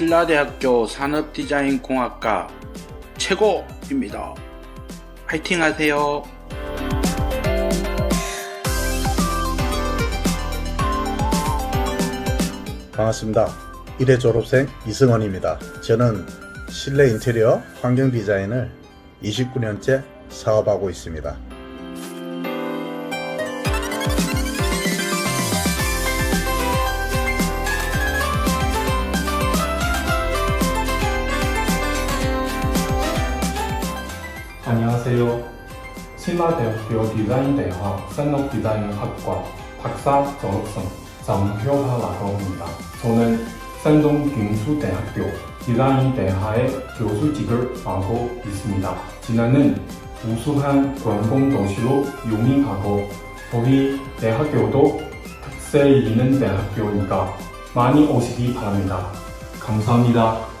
신라대학교 산업디자인공학과 최고입니다. 화이팅 하세요. 반갑습니다. 1회 졸업생 이승원입니다. 저는 실내 인테리어 환경 디자인을 29년째 사업하고 있습니다. 안녕하세요. 신라대학교 디자인대학 산업디자인학과 박사 졸업생 정효하라고 합니다. 저는 산동균수대학교 디자인대학의 교수직을 맡고 있습니다. 진안은 우수한 관공도시로 유명하고 저희 대학교도 특색 있는 대학교니까 많이 오시기 바랍니다. 감사합니다.